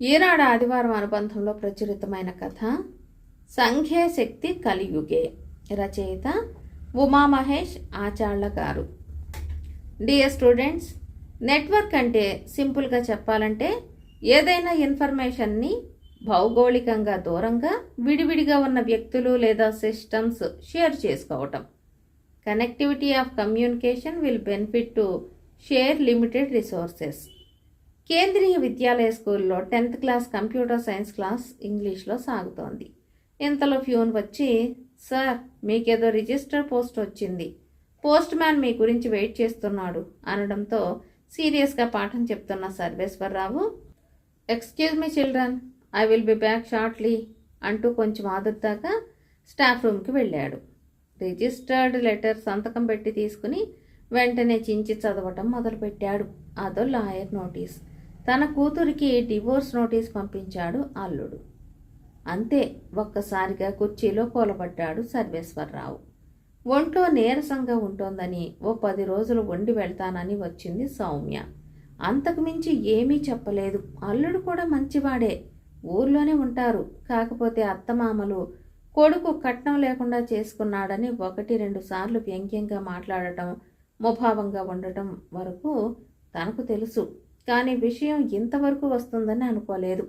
ఈనాడు ఆదివారం అనుబంధంలో ప్రచురితమైన కథ సంఖ్యే శక్తి కలియుగే రచయిత ఉమామహేష్ ఆచార్ల గారు. డియర్ స్టూడెంట్స్ నెట్వర్క్ అంటే సింపుల్గా చెప్పాలంటే ఏదైనా ఇన్ఫర్మేషన్ని భౌగోళికంగా దూరంగా విడివిడిగా ఉన్న వ్యక్తులు లేదా సిస్టమ్స్ షేర్ చేసుకోవటం. Connectivity of communication will benefit to share limited resources Kendriya Vidyalaya స్కూల్లో tenth class computer science class ఇంగ్లీష్లో సాగుతోంది. ఇంతలో ఫ్యూన్ వచ్చి సార్ మీకేదో రిజిస్టర్ పోస్ట్ వచ్చింది. పోస్ట్ మ్యాన్ మీ గురించి వెయిట్ చేస్తున్నాడు అనడంతో సీరియస్గా పాఠం చెప్తున్న Sarveswararao excuse me children I will be back shortly అంటూ కొంచెం ఆదుర్దాకా స్టాఫ్ రూమ్కి వెళ్ళాడు. రిజిస్టర్డ్ లెటర్ సంతకం పెట్టి తీసుకుని వెంటనే చించి చదవటం మొదలుపెట్టాడు. అదో లాయర్ నోటీస్. తన కూతురికి డివోర్స్ నోటీస్ పంపించాడు అల్లుడు. అంతే ఒక్కసారిగా కుర్చీలో కూలబడ్డాడు సర్వేశ్వరరావు. ఒంట్లో నీరసంగా ఉంటోందని ఓ పది రోజులు వండి వెళ్తానని వచ్చింది సౌమ్య. అంతకుమించి ఏమీ చెప్పలేదు. అల్లుడు కూడా మంచివాడే. ఊర్లోనే ఉంటారు. కాకపోతే అత్తమామలు కొడుకు కట్నం లేకుండా చేసుకున్నాడని ఒకటి రెండు సార్లు వ్యంగ్యంగా మాట్లాడటం ముభావంగా ఉండటం వరకు తనకు తెలుసు. కానీ విషయం ఇంతవరకు వస్తుందని అనుకోలేదు.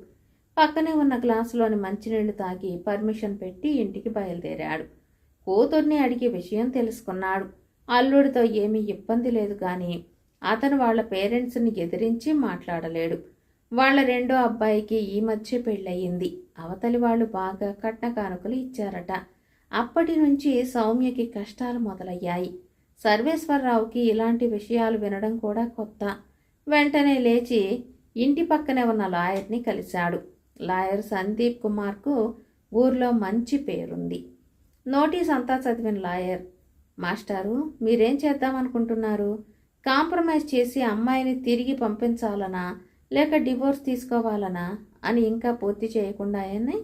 పక్కనే ఉన్న గ్లాసులోని మంచినీళ్ళు తాగి పర్మిషన్ పెట్టి ఇంటికి బయలుదేరాడు. కూతుర్ని అడిగి విషయం తెలుసుకున్నాడు. అల్లుడితో ఏమీ ఇబ్బంది లేదు కానీ అతను వాళ్ళ పేరెంట్స్ని ఎదిరించి మాట్లాడలేడు. వాళ్ళ రెండో అబ్బాయికి ఈ మధ్య పెళ్ళయింది. అవతలి వాళ్ళు బాగా కట్న కానుకలు ఇచ్చారట. అప్పటి నుంచి సౌమ్యకి కష్టాలు మొదలయ్యాయి. సర్వేశ్వరరావుకి ఇలాంటి విషయాలు వినడం కూడా కొత్త. వెంటనే లేచి ఇంటి పక్కనే ఉన్న లాయర్ని కలిశాడు. లాయర్ సందీప్ కుమార్కు ఊర్లో మంచి పేరుంది. నోటీస్ అంతా చదివిన లాయర్ మాస్టారు మీరేం చేద్దామనుకుంటున్నారు కాంప్రమైజ్ చేసి అమ్మాయిని తిరిగి పంపించాలనా? లేక డివోర్స్ తీసుకోవాలనా? అని ఇంకా పూర్తి చేయకుండా ఆయన్ని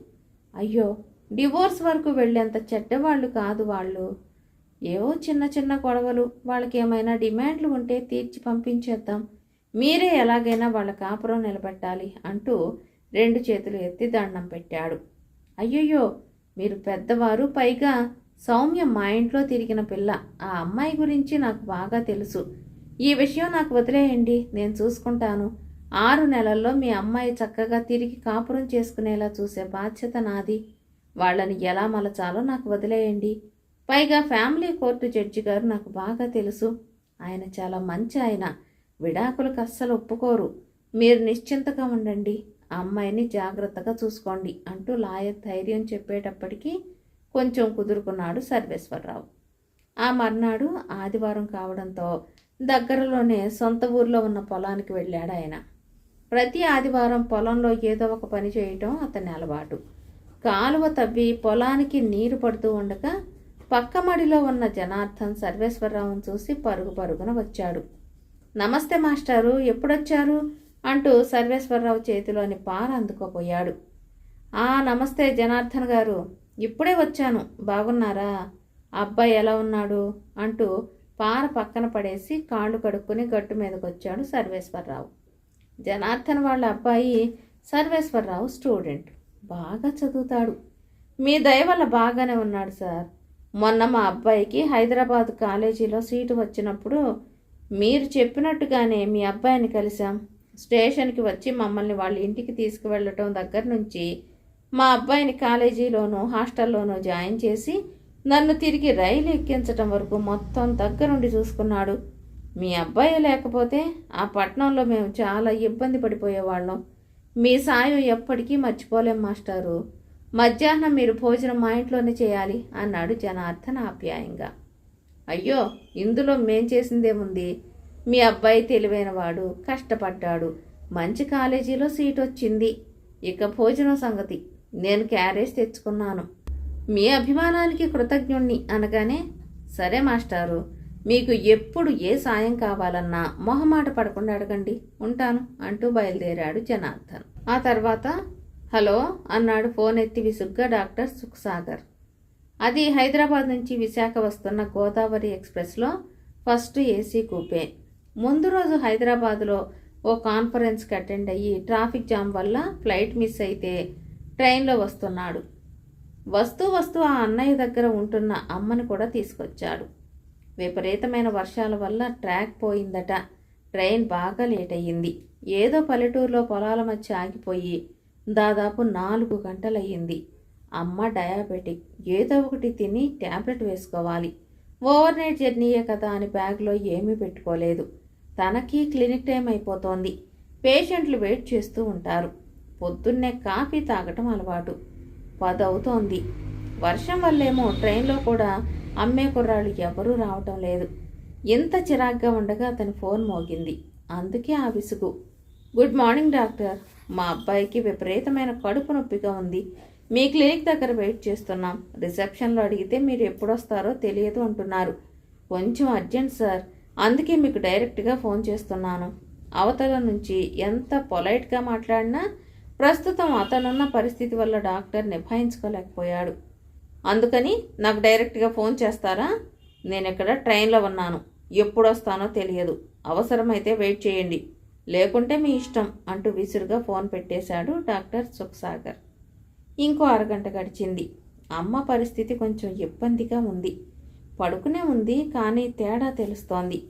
అయ్యో డివోర్స్ వరకు వెళ్ళేంత చెడ్డవాళ్ళు కాదు వాళ్ళు. ఏవో చిన్న చిన్న గొడవలు వాళ్ళకి ఏమైనా డిమాండ్లు ఉంటే తీర్చి పంపించేద్దాం. మీరే ఎలాగైనా వాళ్ళ కాపురం నిలబెట్టాలి అంటూ రెండు చేతులు ఎత్తి దండం పెట్టాడు. అయ్యయ్యో మీరు పెద్దవారు పైగా సౌమ్య మా ఇంట్లో తిరిగిన పిల్ల. ఆ అమ్మాయి గురించి నాకు బాగా తెలుసు. ఈ విషయం నాకు వదిలేయండి నేను చూసుకుంటాను. ఆరు నెలల్లో మీ అమ్మాయి చక్కగా తిరిగి కాపురం చేసుకునేలా చూసే బాధ్యత నాది. వాళ్ళని ఎలా మలచాలో నాకు వదిలేయండి. పైగా ఫ్యామిలీ కోర్టు జడ్జి గారు నాకు బాగా తెలుసు. ఆయన చాలా మంచి ఆయన. విడాకులకు అస్సలు ఒప్పుకోరు. మీరు నిశ్చింతగా ఉండండి అమ్మాయిని జాగ్రత్తగా చూసుకోండి అంటూ లాయర్ ధైర్యం చెప్పేటప్పటికీ కొంచెం కుదురుకున్నాడు సర్వేశ్వరరావు. ఆ మర్నాడు ఆదివారం కావడంతో దగ్గరలోనే సొంత ఊర్లో ఉన్న పొలానికి వెళ్ళాడు ఆయన. ప్రతి ఆదివారం పొలంలో ఏదో ఒక పని చేయటం అతని అలవాటు. కాలువ తవ్వి పొలానికి నీరు పడుతూ ఉండగా పక్క మడిలో ఉన్న జనార్దన్ సర్వేశ్వరరావును చూసి పరుగు పరుగున వచ్చాడు. నమస్తే మాస్టారు ఎప్పుడొచ్చారు? అంటూ సర్వేశ్వరరావు చేతిలోని పార అందుకోపోయాడు ఆ నమస్తే జనార్దన్ గారు ఇప్పుడే వచ్చాను. బాగున్నారా? అబ్బాయి ఎలా ఉన్నాడు? అంటూ పార పక్కన పడేసి కాళ్ళు కడుక్కుని గట్టు మీదకొచ్చాడు సర్వేశ్వరరావు. జనార్దన్ వాళ్ళ అబ్బాయి సర్వేశ్వరరావు స్టూడెంట్. బాగా చదువుతాడు. మీ దయ వల్ల బాగానే ఉన్నాడు సార్. మొన్న మా అబ్బాయికి హైదరాబాద్ కాలేజీలో సీటు వచ్చినప్పుడు మీరు చెప్పినట్టుగానే మీ అబ్బాయిని కలిసాం స్టేషన్కి వచ్చి మమ్మల్ని వాళ్ళ ఇంటికి తీసుకువెళ్ళటం దగ్గర నుంచి మా అబ్బాయిని కాలేజీలోనూ హాస్టల్లోనూ జాయిన్ చేసి నన్ను తిరిగి రైలు ఎక్కించటం వరకు మొత్తం దగ్గరుండి చూసుకున్నాడు. మీ అబ్బాయి లేకపోతే ఆ పట్టణంలో మేము చాలా ఇబ్బంది పడిపోయేవాళ్ళం. మీ సాయం ఎప్పటికీ మర్చిపోలేం మాస్టారు. మధ్యాహ్నం మీరు భోజనం మా ఇంట్లోనే చేయాలి అన్నాడు జనార్దన్ ఆప్యాయంగా. అయ్యో ఇందులో మేం చేసిందేముంది? మీ అబ్బాయి తెలివైనవాడు కష్టపడ్డాడు. మంచి కాలేజీలో సీట్ వచ్చింది ఇక భోజనం సంగతి. నేను క్యారేజ్ తెచ్చుకున్నాను. మీ అభిమానానికి కృతజ్ఞుణ్ణి అనగానే సరే మాస్టారు మీకు ఎప్పుడు ఏ సాయం కావాలన్నా మొహమాట పడకుండా అడగండి ఉంటాను అంటూ బయలుదేరాడు జనార్దన్. ఆ తర్వాత హలో అన్నాడు ఫోన్ ఎత్తి విసుగ్గా డాక్టర్ సుఖసాగర్. అది హైదరాబాద్ నుంచి విశాఖ వస్తున్న గోదావరి ఎక్స్ప్రెస్లో ఫస్ట్ ఏసీ కూపే. ముందు రోజు హైదరాబాద్లో ఓ కాన్ఫరెన్స్కి అటెండ్ అయ్యి ట్రాఫిక్ జామ్ వల్ల ఫ్లైట్ మిస్ అయితే ట్రైన్లో వస్తున్నాడు. వస్తూ వస్తూ ఆ అన్నయ్య దగ్గర ఉంటున్న అమ్మని కూడా తీసుకొచ్చాడు. విపరీతమైన వర్షాల వల్ల ట్రాక్ పోయిందట. ట్రైన్ బాగా లేట్ అయ్యింది. ఏదో పల్లెటూరులో పొలాల మధ్య ఆగిపోయి దాదాపు నాలుగు గంటలయ్యింది. అమ్మ డయాబెటిక్. ఏదో ఒకటి తిని ట్యాబ్లెట్ వేసుకోవాలి. ఓవర్ నైట్ జర్నీయే కదా అని బ్యాగ్లో ఏమీ పెట్టుకోలేదు. తనకి క్లినిక్ టైం అయిపోతోంది. పేషెంట్లు వెయిట్ చేస్తూ ఉంటారు. పొద్దున్నే కాఫీ తాగటం అలవాటు. పదవుతోంది. వర్షం వల్లేమో ట్రైన్లో కూడా అమ్మే కుర్రాళ్ళు ఎవరూ రావటం లేదు. ఎంత చిరాగ్గా ఉండగా అతని ఫోన్ మోగింది. అందుకే ఆ విసుగు. Good morning doctor. మా అబ్బాయికి విపరీతమైన కడుపు నొప్పిగా ఉంది. మీ క్లినిక్ దగ్గర వెయిట్ చేస్తున్నాం. రిసెప్షన్లో అడిగితే మీరు ఎప్పుడొస్తారో తెలియదు అంటున్నారు. కొంచెం అర్జెంట్ సార్. అందుకే మీకు డైరెక్ట్గా ఫోన్ చేస్తున్నాను. అవతల నుంచి ఎంత పొలైట్గా మాట్లాడినా ప్రస్తుతం అతనున్న పరిస్థితి వల్ల డాక్టర్ నిభాయించుకోలేకపోయాడు. అందుకని నాకు డైరెక్ట్గా ఫోన్ చేస్తారా? నేను ఇక్కడ ట్రైన్లో ఉన్నాను. ఎప్పుడు వస్తానో తెలియదు. అవసరమైతే వెయిట్ చేయండి. లేకుంటే మీ ఇష్టం అంటూ విసురుగా ఫోన్ పెట్టేశాడు డాక్టర్ సుఖసాగర్. ఇంకో అరగంట గడిచింది. అమ్మ పరిస్థితి కొంచెం ఇబ్బందిగా ఉంది. పడుకునే ఉంది కానీ తేడా తెలుస్తోంది.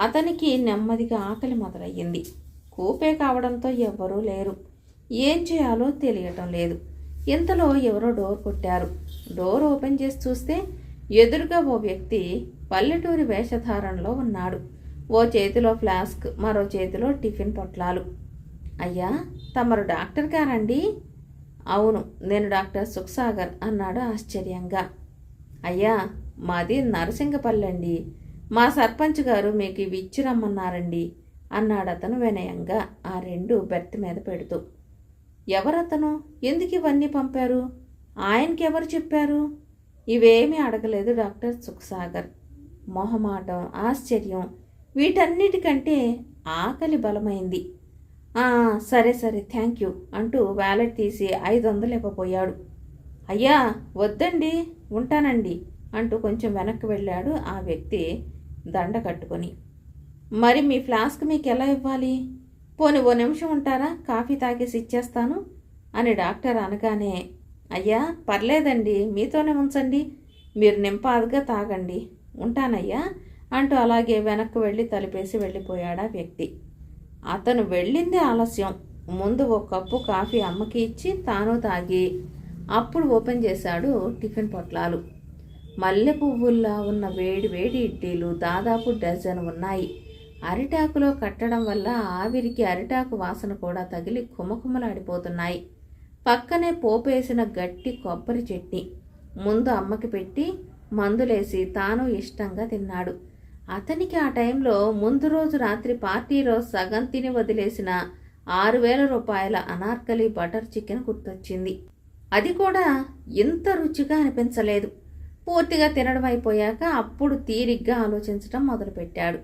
అతనికి నెమ్మదిగా ఆకలి మొదలయ్యింది. కూపే కావడంతో ఎవ్వరూ లేరు. ఏం చేయాలో తెలియటం లేదు. ఇంతలో ఎవరో డోర్ కొట్టారు. డోర్ ఓపెన్ చేసి చూస్తే ఎదురుగా ఓ వ్యక్తి పల్లెటూరి వేషధారణలో ఉన్నాడు. ఓ చేతిలో ఫ్లాస్క్ మరో చేతిలో టిఫిన్ పొట్లాలు. అయ్యా తమరు డాక్టర్ గారండి? అవును నేను డాక్టర్ సుఖసాగర్ అన్నాడు ఆశ్చర్యంగా. అయ్యా మాది నరసింగపల్లి అండి మా సర్పంచ్ గారు మీకు ఇవి ఇచ్చిరమ్మన్నారండి అన్నాడు అతను వినయంగా ఆ రెండు బెర్త్ మీద పెడుతూ. ఎవరతను? ఎందుకు ఇవన్నీ పంపారు? ఆయనకి ఎవరు చెప్పారు? ఇవేమీ అడగలేదు డాక్టర్ సుఖసాగర్. మొహమాటం ఆశ్చర్యం వీటన్నిటికంటే ఆకలి బలమైంది. సరే సరే థ్యాంక్ యూ అంటూ వ్యాలెట్ తీసి ఐదు వందలు ఇవ్వబోయాడు అయ్యా వద్దండి ఉంటానండి అంటూ కొంచెం వెనక్కి వెళ్ళాడు ఆ వ్యక్తి దండ కట్టుకొని. మరి మీ ఫ్లాస్క్ మీకు ఎలా ఇవ్వాలి? పోని ఓ నిమిషం ఉంటారా? కాఫీ తాగేసి ఇచ్చేస్తాను అని డాక్టర్ అనగానే అయ్యా పర్లేదండి మీతోనే ఉంచండి మీరు నింపాదుగా తాగండి ఉంటానయ్యా అంటూ అలాగే వెనక్కి వెళ్ళి తలిపేసి వెళ్ళిపోయాడా వ్యక్తి. అతను వెళ్ళిందే ఆలస్యం. ముందు ఒక కప్పు కాఫీ అమ్మకి ఇచ్చి తాను తాగి అప్పుడు ఓపెన్ చేశాడు టిఫిన్ పొట్లాలు. మల్లె పువ్వుల్లా ఉన్న వేడి వేడి ఇడ్లీలు దాదాపు డజన్ ఉన్నాయి. అరిటాకులో కట్టడం వల్ల ఆవిరికి అరిటాకు వాసన కూడా తగిలి కుమకుమలాడిపోతున్నాయి. పక్కనే పోపేసిన గట్టి కొబ్బరి చట్నీ. ముందు అమ్మకి పెట్టి మందులేసి తాను ఇష్టంగా తిన్నాడు. అతనికి ఆ టైంలో ముందు రోజు రాత్రి పార్టీలో సగం తిని వదిలేసిన ఆరు వేల రూపాయల అనార్కలి బటర్ చికెన్ గుర్తొచ్చింది. అది కూడా ఇంత రుచిగా అనిపించలేదు. పూర్తిగా తినడం అయిపోయాక అప్పుడు తీరిగ్గా ఆలోచించడం మొదలుపెట్టాడు.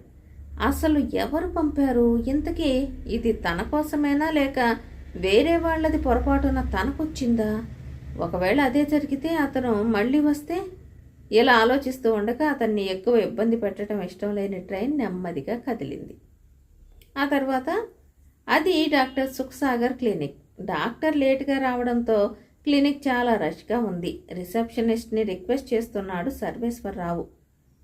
అసలు ఎవరు పంపారు? ఇంతకీ ఇది తన కోసమేనా లేక వేరే వాళ్ళది పొరపాటున తనకొచ్చిందా? ఒకవేళ అదే జరిగితే అతను మళ్ళీ వస్తే ఇలా ఆలోచిస్తూ ఉండగా అతన్ని ఎక్కువ ఇబ్బంది పెట్టడం ఇష్టం లేని ట్రైన్ నెమ్మదిగా కదిలింది. ఆ తర్వాత అది డాక్టర్ సుఖసాగర్ క్లినిక్. డాక్టర్ లేటుగా రావడంతో క్లినిక్ చాలా రష్గా ఉంది. రిసెప్షనిస్ట్ని రిక్వెస్ట్ చేస్తున్నాడు సర్వేశ్వరరావు.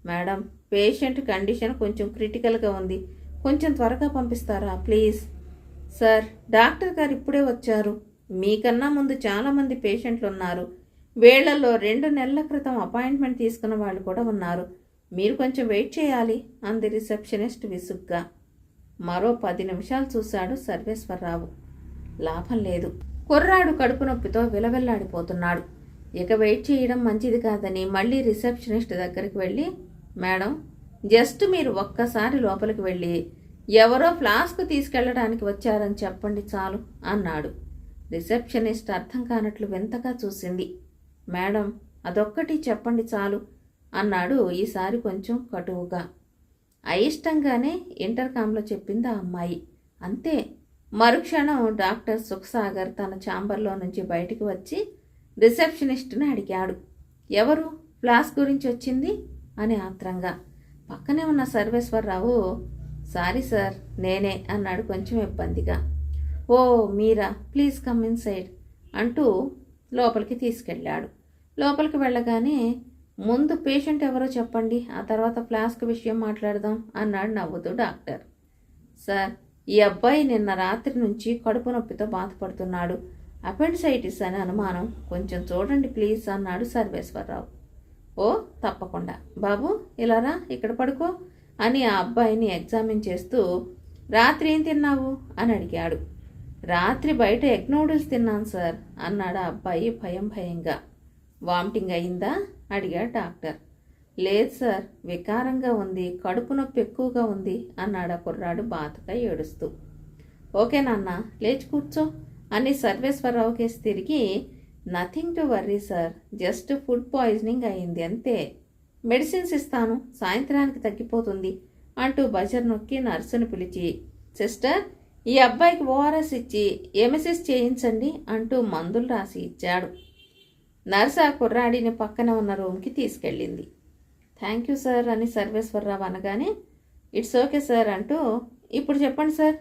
మేడం పేషెంట్ కండిషన్ కొంచెం క్రిటికల్గా ఉంది. కొంచెం త్వరగా పంపిస్తారా ప్లీజ్? సార్ డాక్టర్ గారు ఇప్పుడే వచ్చారు. మీకన్నా ముందు చాలామంది పేషెంట్లు ఉన్నారు. వేళ్ళలో రెండు నెలల క్రితం అపాయింట్మెంట్ తీసుకున్న వాళ్ళు కూడా ఉన్నారు. మీరు కొంచెం వెయిట్ చేయాలి అంది రిసెప్షనిస్ట్ విసుగ్గా. మరో పది నిమిషాలు చూశాడు సర్వేశ్వరరావు. లాభం లేదు. కుర్రాడు కడుపు నొప్పితో విలవిల్లాడిపోతున్నాడు. ఇక వెయిట్ చేయడం మంచిది కాదని మళ్ళీ రిసెప్షనిస్ట్ దగ్గరికి వెళ్ళి మేడం జస్ట్ మీరు ఒక్కసారి లోపలికి వెళ్ళి ఎవరో ఫ్లాస్క్ తీసుకెళ్ళడానికి వచ్చారని చెప్పండి చాలు అన్నాడు. రిసెప్షనిస్ట్ అర్థం కానట్లు వింతగా చూసింది. మేడం అదొక్కటి చెప్పండి చాలు అన్నాడు ఈసారి కొంచెం కటువుగా. అయిష్టంగానే ఇంటర్కామ్లో చెప్పింది ఆ అమ్మాయి. అంతే. మరుక్షణం డాక్టర్ సుఖసాగర్ తన ఛాంబర్లో నుంచి బయటికి వచ్చి రిసెప్షనిస్ట్ని అడిగాడు. ఎవరు? ఫ్లాస్ గురించి వచ్చింది? అని ఆత్రంగా. పక్కనే ఉన్న సర్వేశ్వరరావు సారీ సార్ నేనే అన్నాడు కొంచెం ఇబ్బందిగా. ఓ మీరా? ప్లీజ్ కమ్ ఇన్ సైడ్ అంటూ లోపలికి తీసుకెళ్ళాడు. లోపలికి వెళ్ళగానే ముందు పేషెంట్ ఎవరో చెప్పండి ఆ తర్వాత ఫ్లాస్క్ విషయం మాట్లాడదాం అన్నాడు నవ్వుతూ డాక్టర్. సార్ ఈ అబ్బాయి నిన్న రాత్రి నుంచి కడుపు నొప్పితో బాధపడుతున్నాడు. అపెండిసైటిస్ అని అనుమానం. కొంచెం చూడండి ప్లీజ్ అన్నాడు సర్వేశ్వరరావు. ఓ తప్పకుండా. బాబు ఇలారా ఇక్కడ పడుకో అని ఆ అబ్బాయిని ఎగ్జామిన్ చేస్తూ రాత్రి ఏం తిన్నావు? అని అడిగాడు. రాత్రి బయట ఎగ్ నూడిల్స్ తిన్నాను సార్ అన్నాడు ఆ అబ్బాయి భయం భయంగా. వామిటింగ్ అయిందా? అడిగాడు డాక్టర్. లేదు సార్ వికారంగా ఉంది కడుపు నొప్పి ఎక్కువగా ఉంది అన్నాడు ఆ కుర్రాడు బాధగా ఏడుస్తూ. ఓకే నాన్న లేచి కూర్చో అని సర్వేశ్వరరావు కేసు తిరిగి nothing to worry sir just food poisoning అయింది అంతే. మెడిసిన్స్ ఇస్తాను సాయంత్రానికి తగ్గిపోతుంది అంటూ బజర్ నొక్కి నర్సును పిలిచి సిస్టర్ ఈ అబ్బాయికి ఓఆర్ఎస్ ఇచ్చి ఎంఎస్ఎస్ చేయించండి అంటూ మందులు రాసి ఇచ్చాడు. నర్సు ఆ కుర్రాడిని పక్కన ఉన్న రూమ్కి తీసుకెళ్ళింది. థ్యాంక్ యూ సార్ అని సర్వేశ్వరరావు అనగానే ఇట్స్ ఓకే సార్ అంటూ ఇప్పుడు చెప్పండి సార్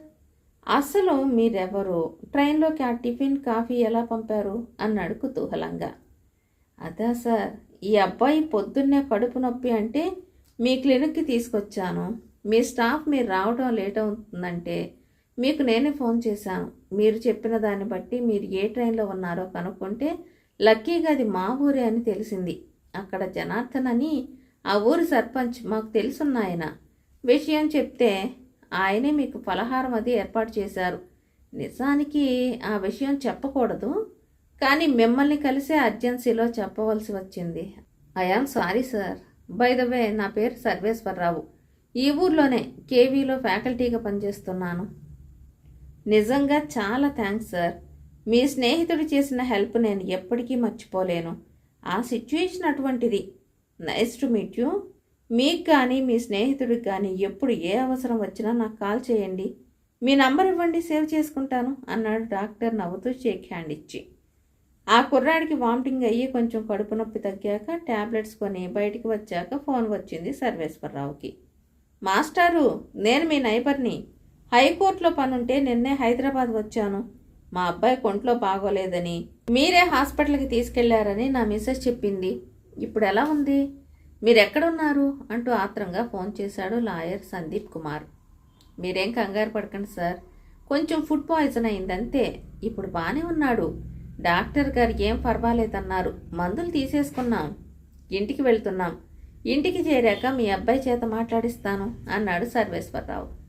అసలు మీరెవరు? ట్రైన్లోకి ఆ టిఫిన్ కాఫీ ఎలా పంపారు? అన్నాడు కుతూహలంగా అదా సార్ ఈ అబ్బాయి పొద్దున్నే కడుపు నొప్పి అంటే మీ క్లినిక్కి తీసుకొచ్చాను. మీ స్టాఫ్ మీరు రావడం లేట్ అవుతుందంటే మీకు నేనే ఫోన్ చేశాను. మీరు చెప్పిన దాన్ని బట్టి మీరు ఏ ట్రైన్లో ఉన్నారో కనుక్కుంటే లక్కీగా అది మా ఊరే అని తెలిసింది. అక్కడ జనార్దన్ అని ఆ ఊరి సర్పంచ్ మాకు తెలుసున్న ఆయన విషయం చెప్తే ఆయనే మీకు ఫలహారం అది ఏర్పాటు చేశారు. నిజానికి ఆ విషయం చెప్పకూడదు కానీ మిమ్మల్ని కలిసే అర్జెన్సీలో చెప్పవలసి వచ్చింది. I am sorry sir by the way నా పేరు సర్వేశ్వరరావు. ఈ ఊర్లోనే కేవీలో ఫ్యాకల్టీగా పనిచేస్తున్నాను. నిజంగా చాలా థ్యాంక్స్ సార్. మీ స్నేహితుడు చేసిన హెల్ప్ నేను ఎప్పటికీ మర్చిపోలేను. ఆ సిచ్యుయేషన్ అటువంటిది. Nice to meet you. మీకు కానీ మీ స్నేహితుడికి కానీ ఎప్పుడు ఏ అవసరం వచ్చినా నాకు కాల్ చేయండి. మీ నంబర్ ఇవ్వండి సేవ్ చేసుకుంటాను అన్నాడు డాక్టర్ నవ్వుతూ షేక్ హ్యాండ్ ఇచ్చి. ఆ కుర్రాడికి వామిటింగ్ అయ్యి కొంచెం కడుపు నొప్పి తగ్గాక ట్యాబ్లెట్స్ కొని బయటికి వచ్చాక ఫోన్ వచ్చింది సర్వేశ్వరరావుకి. మాస్టారు నేను మీ నైబర్ని. హైకోర్టులో పనుంటే నిన్నే హైదరాబాద్ వచ్చాను. మా అబ్బాయి కొంట్లో బాగోలేదని. మీరే హాస్పిటల్కి తీసుకెళ్ళారని నా మిస్సెస్ చెప్పింది. ఇప్పుడు ఎలా ఉంది? మీరు ఎక్కడున్నారు అంటూ ఆత్రంగా ఫోన్ చేశాడు లాయర్ సందీప్ కుమార్. మీరేం కంగారు పడకండి సార్. కొంచెం ఫుడ్ పాయిజన్ అయిందంతే. ఇప్పుడు బాగానే ఉన్నాడు. డాక్టర్ గారు ఏం పర్వాలేదన్నారు. మందులు తీసేసుకున్నాం. ఇంటికి వెళ్తున్నాం. ఇంటికి చేరాక మీ అబ్బాయి చేత మాట్లాడిస్తాను అన్నాడు సర్వేశ్వరరావు.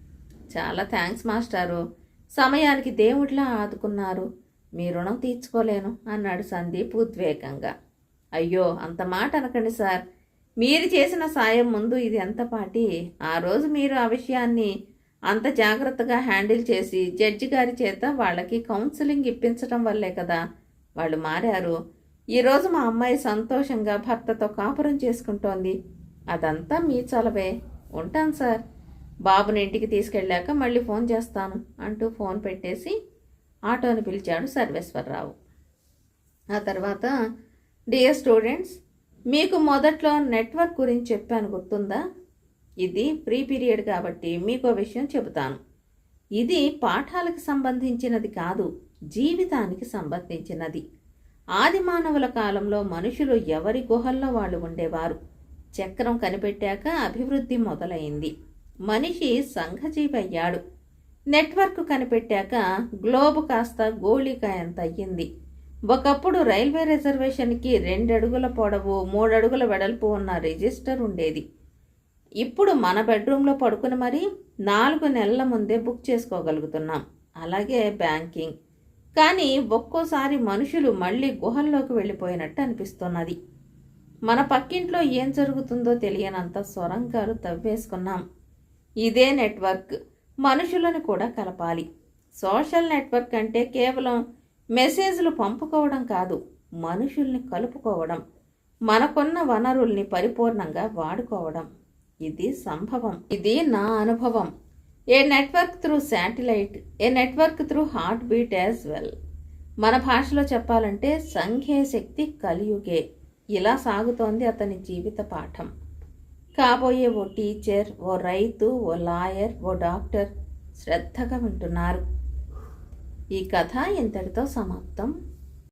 చాలా థ్యాంక్స్ మాస్టారు. సమయానికి దేవుడిలా ఆదుకున్నారు. మీ రుణం తీర్చుకోలేను అన్నాడు సందీప్ ఉద్వేగంగా. అయ్యో అంత మాట అనకండి సార్. మీరు చేసిన సాయం ముందు ఇది ఎంత పాటి? ఆ రోజు మీరు ఆ విషయాన్ని అంత జాగ్రత్తగా హ్యాండిల్ చేసి జడ్జి గారి చేత వాళ్ళకి కౌన్సిలింగ్ ఇప్పించడం వల్లే కదా వాళ్ళు మారారు. ఈరోజు మా అమ్మాయి సంతోషంగా భర్తతో కాపురం చేసుకుంటోంది. అదంతా మీ చలవే. ఉంటాను సార్. బాబుని ఇంటికి తీసుకెళ్ళాక మళ్ళీ ఫోన్ చేస్తాను అంటూ ఫోన్ పెట్టేసి ఆటోని పిలిచాడు సర్వేశ్వరరావు. ఆ తర్వాత డియర్ స్టూడెంట్స్ మీకు మొదట్లో నెట్వర్క్ గురించి చెప్పాను గుర్తుందా? ఇది ప్రీ పీరియడ్ కాబట్టి మీకు విషయం చెబుతాను. ఇది పాఠాలకు సంబంధించినది కాదు జీవితానికి సంబంధించినది. ఆది మానవుల కాలంలో మనుషులు ఎవరి గుహల్లో వాళ్ళు ఉండేవారు. చక్రం కనిపెట్టాక అభివృద్ధి మొదలైంది. మనిషి సంఘజీవయ్యాడు. నెట్వర్క్ కనిపెట్టాక గ్లోబ్ కాస్త గోళికాయంత అయ్యింది. ఒకప్పుడు రైల్వే రిజర్వేషన్కి రెండడుగుల పొడవు మూడడుగుల వెడల్పు ఉన్న రిజిస్టర్ ఉండేది. ఇప్పుడు మన బెడ్రూమ్లో పడుకుని మరీ నాలుగు నెలల ముందే బుక్ చేసుకోగలుగుతున్నాం. అలాగే బ్యాంకింగ్. కానీ ఒక్కోసారి మనుషులు మళ్ళీ గుహల్లోకి వెళ్ళిపోయినట్టు అనిపిస్తున్నది. మన పక్కింట్లో ఏం జరుగుతుందో తెలియనంత సొరంగాలు తవ్వేసుకున్నాం. ఇదే నెట్వర్క్. మనుషులను కూడా కలపాలి. సోషల్ నెట్వర్క్ అంటే కేవలం మెసేజ్లు పంపుకోవడం కాదు మనుషుల్ని కలుపుకోవడం. మనకున్న వనరుల్ని పరిపూర్ణంగా వాడుకోవడం. ఇది సంభవం. ఇది నా అనుభవం. A network through satellite a network through heart beat as well. మన భాషలో చెప్పాలంటే సంఘే శక్తి కలియుగే. ఇలా సాగుతోంది అతని జీవిత పాఠం. కాబోయే ఓ టీచర్ ఓ రైతు ఓ లాయర్ ఓ డాక్టర్ శ్రద్ధగా వింటున్నారు. ఈ కథ ఇంతటితో సమాప్తం.